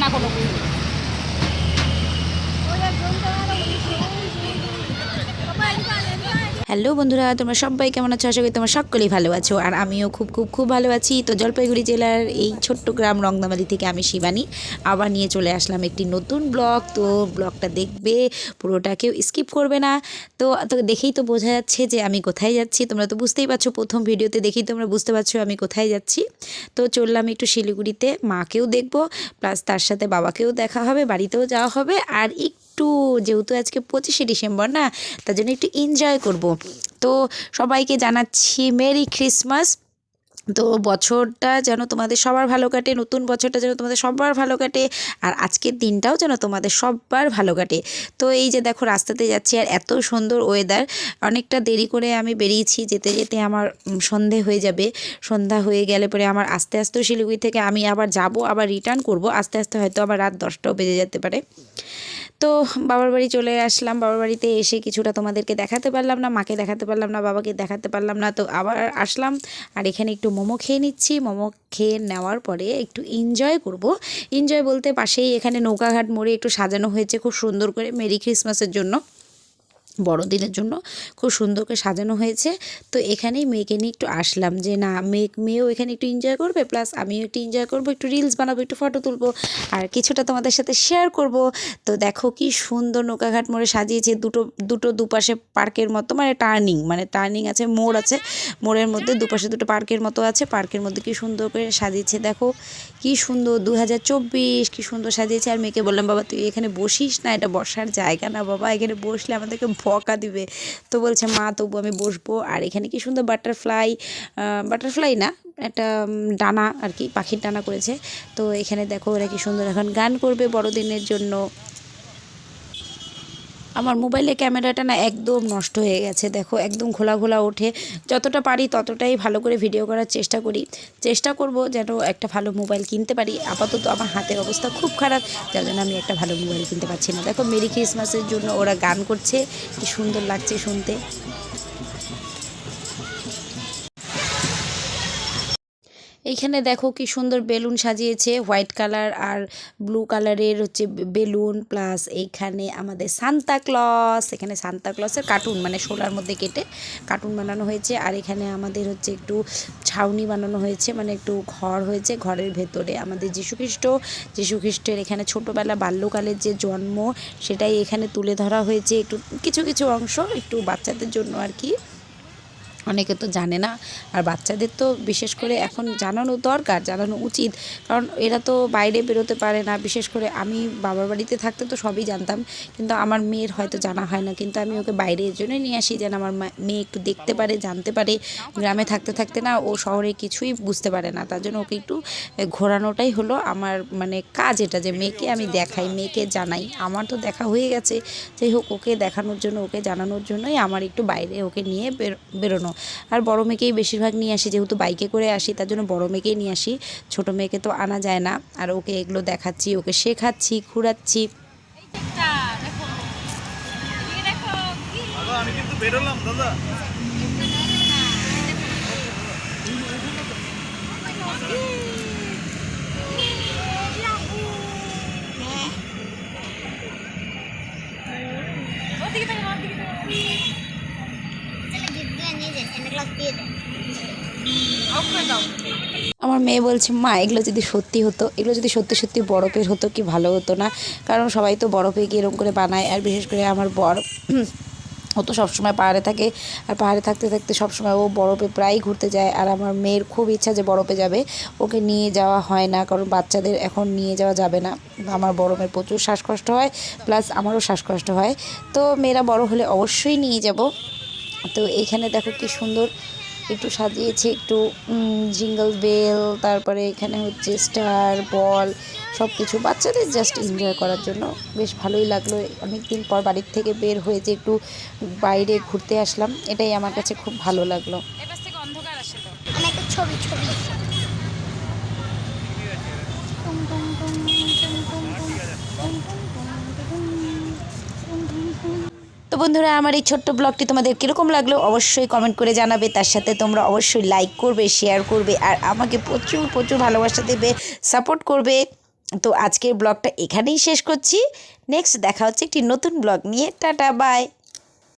না কোনো। কিছু হ্যালো বন্ধুরা, তোমরা সবাই কেমন আছো? আশা করি তোমরা সকলেই ভালো আছো। আর আমিও খুব খুব খুব ভালো আছি। তো জলপাইগুড়ি জেলার এই ছোট্ট গ্রাম রংদামালি থেকে আমি শিবানী। আবার নিয়ে চলে আসলাম একটি নতুন ব্লগ। তো ব্লগটা দেখবে, পুরোটা কেউ স্কিপ করবে না। তো তো দেখেই তো বোঝা যাচ্ছে যে আমি কোথায় যাচ্ছি। তোমরা তো বুঝতেই পারছ, প্রথম ভিডিওতে দেখেই তোমরা বুঝতে পারছ আমি কোথায় যাচ্ছি। তো চললাম একটু শিলিগুড়িতে মাকেও দেখব, প্লাস তার সাথে বাবাকেও দেখা হবে, বাড়িতেও যাওয়া হবে। আর একটু যেহেতু আজকে পঁচিশে ডিসেম্বর না, তার জন্য একটু এনজয় করব। তো সবাইকে জানাচ্ছি মেরি ক্রিসমাস। তো বছরটা যেন তোমাদের সবার ভালো কাটে, নতুন বছরটা যেন তোমাদের সবার ভালো কাটে, আর আজকের দিনটাও যেন তোমাদের সবার ভালো কাটে। তো এই যে দেখো, রাস্তাতে যাচ্ছি আর এত সুন্দর ওয়েদার অনেকটা দেরি করে আমি বেরিয়েছি, যেতে যেতে আমার সন্ধে হয়ে যাবে। সন্ধ্যা হয়ে গেলে পরে আমার আস্তে আস্তে শিলিগুড়ি থেকে আমি আবার যাব, আবার রিটার্ন করব। আস্তে আস্তে হয়তো আবার রাত দশটাও বেজে যেতে পারে। তো বাবার বাড়ি চলে আসলাম। বাবার বাড়িতে এসে কিছুটা তোমাদেরকে দেখাতে পারলাম না, মাকে দেখাতে পারলাম না, বাবাকে দেখাতে পারলাম না। তো আবার আসলাম আর এখানে একটু মোমো খেয়ে নিচ্ছি। মোমো খেয়ে নেওয়ার পরে একটু এনজয় করব। এনজয় বলতে পাশেই এখানে নৌকাঘাট মোড়ে একটু সাজানো হয়েছে খুব সুন্দর করে। মেরি ক্রিসমাসের জন্য। বড়দিনের জন্য খুব সুন্দর করে সাজানো হয়েছে। তো এখানেই মেয়েকে নিয়ে একটু আসলাম যে, না, মেয়ে, মেয়েও এখানে একটু এনজয় করবে প্লাস আমিও একটু এনজয় করব, একটু রিলস বানাবো, একটু ফটো তুলবো, আর কিছুটা তোমাদের সাথে শেয়ার করব। তো দেখো কি সুন্দর নৌকাঘাট মোড়ে সাজিয়েছে, দুটো দুটো দুপাশে পার্কের মতো মানে টার্নিং মানে টার্নিং আছে, মোড় আছে, মোড়ের মধ্যে দুপাশে দুটো পার্কের মতো আছে, পার্কের মধ্যে কি সুন্দর করে সাজিয়েছে, দেখো কি সুন্দর দু হাজার চব্বিশ, কি সুন্দর সাজিয়েছে, আর মেয়েকে বললাম, বাবা, তুই এখানে বসিস না, এটা বসার জায়গা না, বাবা, এখানে বসলে আমাদেরকে বকা দিবে। তো বলছে, মা, তবু আমি বসবো। আর এখানে কি সুন্দর বাটারফ্লাই বাটারফ্লাই না, একটা ডানা আর কি, পাখির ডানা করেছে। তো এখানে দেখো ওরা কি সুন্দর এখন গান করবে বড়দিনের জন্য। আমার মোবাইলে ক্যামেরাটা না একদম নষ্ট হয়ে গেছে। দেখো, একদম ঘোলা ঘোলা ওঠে। যতটা পারি ততটাই ভালো করে ভিডিও করার চেষ্টা করি। চেষ্টা করব যেন একটা ভালো মোবাইল কিনতে পারি। আপাতত আমার হাতের অবস্থা খুব খারাপ, যার জন্য আমি একটা ভালো মোবাইল কিনতে পারছি না। দেখো, মেরি ক্রিসমাসের জন্য ওরা গান করছে। কি সুন্দর লাগছে শুনতে। এইখানে দেখো কি সুন্দর বেলুন সাজিয়েছে, হোয়াইট কালার আর ব্লু কালারের হচ্ছে বেলুন, প্লাস এইখানে আমাদের সান্তা ক্লস, এখানে সান্তা ক্লসের কার্টুন মানে শোলার মধ্যে কেটে কার্টুন বানানো হয়েছে, আর এখানে আমাদের হচ্ছে একটু ছাউনি বানানো হয়েছে মানে একটু ঘর হয়েছে, ঘরের ভেতরে আমাদের যীশুখ্রিস্ট যীশুখ্রিস্টের এখানে ছোটোবেলা বাল্যকালের যে জন্ম, সেটাই এখানে তুলে ধরা হয়েছে, একটু কিছু কিছু অংশ একটু বাচ্চাদের জন্য আর কি। অনেকে তো জানে না। আর বাচ্চাদের তো বিশেষ করে এখন জানানো দরকার, জানানো উচিত। কারণ এরা তো বাইরে বেরোতে পারে না। বিশেষ করে আমি বাবার বাড়িতে থাকতে তো সবই জানতাম। কিন্তু আমার মেয়ের হয়তো জানা হয় না। কিন্তু আমি ওকে বাইরে এর জন্যই নিয়ে আসি যেন আমার মেয়ে একটু দেখতে পারে, জানতে পারে। গ্রামে থাকতে থাকতে না ও শহরে কিছুই বুঝতে পারে না। তার জন্য ওকে একটু ঘোরানোটাই হলো আমার মানে কাজ এটা যে মেয়েকে আমি দেখাই, মেয়েকে জানাই। আমার তো দেখা হয়ে গেছে। যাই হোক, ওকে দেখানোর জন্য, ওকে জানানোর জন্যই আমার একটু বাইরে ওকে নিয়ে বের- বেরোনো আর বড় মেয়েকেই বেশিরভাগ নিয়ে আসি যেহেতু বাইকে করে আসি তার জন্য বড় মেয়েকেই নিয়ে আসি। ছোটো মেয়েকে তো আনা যায় না আর ওকে এগুলো দেখাচ্ছি ওকে শেখাচ্ছি ঘুরাচ্ছি। দাদা আমি কিন্তু বেরোলাম দাদা। আমার মেয়ে বলছে, মা, এগুলো যদি সত্যি হতো, এগুলো যদি সত্যি সত্যি বরফের হতো কি ভালো হতো না? কারণ সবাই তো বরফে গিয়ে এরকম করে বানায়, আর বিশেষ করে আমার বর, ও তো সবসময় পাহাড়ে থাকে, আর পাহাড়ে থাকতে থাকতে সবসময় ও বরফে প্রায়ই ঘুরতে যায়, আর আমার মেয়ের খুব ইচ্ছা যে বরফে যাবে, ওকে নিয়ে যাওয়া হয় না, কারণ বাচ্চাদের এখন নিয়ে যাওয়া যাবে না। আমার বড় মেয়ের প্রচুর শ্বাসকষ্ট হয়, প্লাস আমারও শ্বাসকষ্ট হয়, তো মেয়েরা বড় হলে অবশ্যই নিয়ে যাব। তো এইখানে দেখো কি সুন্দর একটু সাজিয়েছে একটু জিঙ্গল বেল তারপরে এখানে হচ্ছে স্টার বল সব কিছু বাচ্চাদের জাস্ট এনজয় করার জন্য বেশ ভালোই লাগল অনেক দিন পর বাড়ির থেকে বের হয়ে যে একটু বাইরে ঘুরতে আসলাম এটাই আমার কাছে খুব ভালো লাগল একটা ছবি ছবি তো বন্ধুরা, আমার এই ছোট্ট ব্লগটি তোমাদের কীরকম লাগল অবশ্যই কমেন্ট করে জানাবে। তার সাথে তোমরা অবশ্যই লাইক করবে শেয়ার করবে আর আমাকে প্রচুর প্রচুর ভালোবাসা দেবে সাপোর্ট করবে। তো আজকের ব্লগটা এখানেই শেষ করছি। নেক্সট দেখা হচ্ছে একটি নতুন ব্লগ নিয়ে। Tata bye